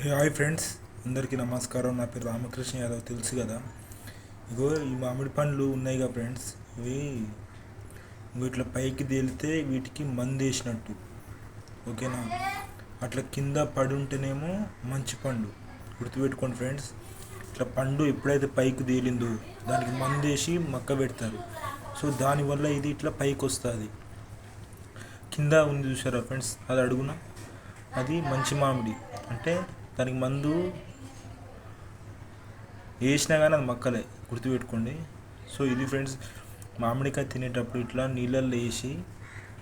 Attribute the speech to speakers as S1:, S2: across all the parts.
S1: Hi friends అందరికీ నమస్కారం. నా పేరు రామకృష్ణ యాదవ్. తెలుసు కదా? ఇగో ఈ మామిడి పండ్లు ఉన్నాయి కదా ఫ్రెండ్స్ ఇవి వీటిలో ఇట్లా పైకి తేలితే వీటికి మందు వేసినట్టు. ఓకేనా? అట్లా కింద పడి ఉంటేనేమో మంచి పండు. గుర్తుపెట్టుకోండి ఫ్రెండ్స్ ఇట్లా పండు ఎప్పుడైతే పైకి తేలిందో దానికి మందు వేసి మక్క పెడతారు. సో దానివల్ల ఇది ఇట్లా పైకి వస్తుంది. కింద ఉంది చూసారా ఫ్రెండ్స్ అది అడుగున? అది మంచి మామిడి. అంటే దానికి మందు వేసినా కానీ అది మక్కలే గుర్తుపెట్టుకోండి. సో ఇది ఫ్రెండ్స్ మామిడికాయ తినేటప్పుడు ఇట్లా నీళ్ళల్లో వేసి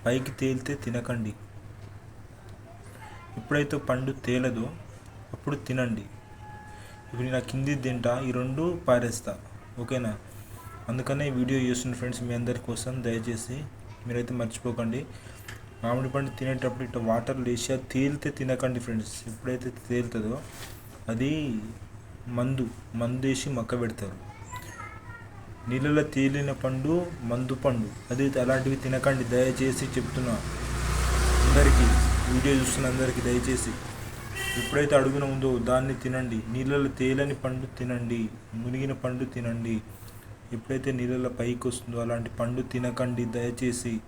S1: పైకి తేలితే తినకండి. ఎప్పుడైతే పండు తేలదో అప్పుడు తినండి. ఇప్పుడు నేను కింది తింటా ఈ రెండు పారేస్తా ఓకేనా? అందుకనే వీడియో చేస్తున్న ఫ్రెండ్స్ మీ అందరి కోసం దయచేసి మీరైతే మర్చిపోకండి. మామిడి పండు తినేటప్పుడు ఇట్లా వాటర్ లేచి అది తేలితే తినకండి ఫ్రెండ్స్ ఎప్పుడైతే తేలుతుందో అది మందు మందు వేసి మక్క పెడతారు. నీళ్ళలో తేలిన పండు మందు పండు. అది అలాంటివి తినకండి. దయచేసి చెప్తున్నా. అందరికీ వీడియో చూస్తున్న అందరికీ దయచేసి. ఎప్పుడైతే అడుగున ఉందో దాన్ని తినండి. నీళ్ళలో తేలని పండు తినండి. మునిగిన పండు తినండి. ఎప్పుడైతే నీళ్ళలో పైకి వస్తుందో అలాంటి పండు తినకండి. దయచేసి